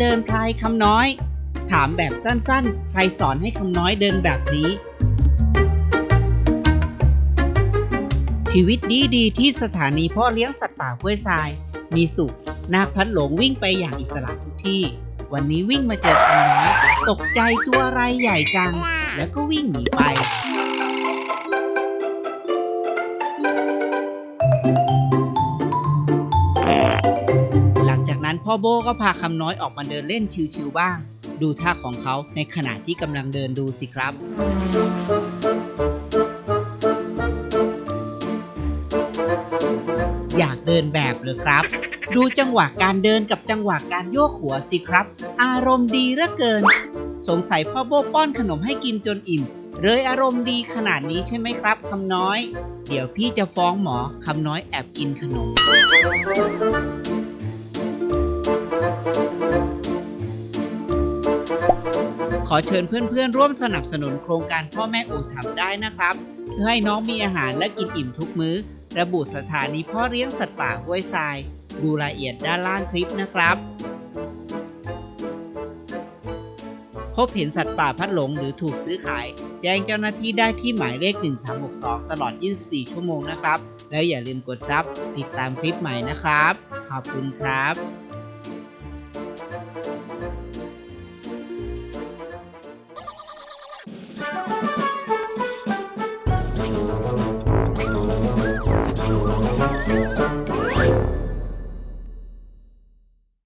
เดินพลายคำน้อย ถามแบบสั้นๆ ใครสอนให้คำน้อยเดินแบบนี้ ชีวิตดีดีๆที่สถานีพ่อเลี้ยงสัตว์ป่าห้วยทราย มีสุขนาพัดหลงวิ่งไปอย่างอิสระทุกที่ วันนี้วิ่งมาเจอคำน้อย ตกใจตัวอะไรใหญ่จัง แล้วก็วิ่งหนีไป พ่อโบก็พาคำน้อยออกมาเดินเล่นชิวๆบ้าง ดูท่าของเขาในขณะที่กำลังเดินดูสิครับ อยากเดินแบบเลยครับ ดูจังหวะการเดินกับจังหวะการโยกหัวสิครับ อารมณ์ดีเหลือเกิน สงสัยพ่อโบป้อนขนมให้กินจนอิ่มเลยอารมณ์ดีขนาดนี้ใช่ไหมครับคำน้อย เดี๋ยวพี่จะฟ้องหมอคำน้อยแอบกินขนม อเชิญเพื่อนๆ ร่วมสนับสนุนโครงการพ่อแม่อู่ทำได้นะครับ เพื่อให้น้องมีอาหารและกินอิ่มทุกมื้อ ระบุสถานีพ่อเลี้ยงสัตว์ป่าห้วยทราย ดูรายละเอียดด้านล่างคลิปนะครับ พบเห็นสัตว์ป่าพัดหลงหรือถูกซื้อขาย แจ้งเจ้าหน้าที่ได้ที่หมายเลข 1362 ตลอด 24 ชั่วโมงนะครับ แล้วอย่าลืมกดซับติดตามคลิปใหม่นะครับ ขอบคุณครับ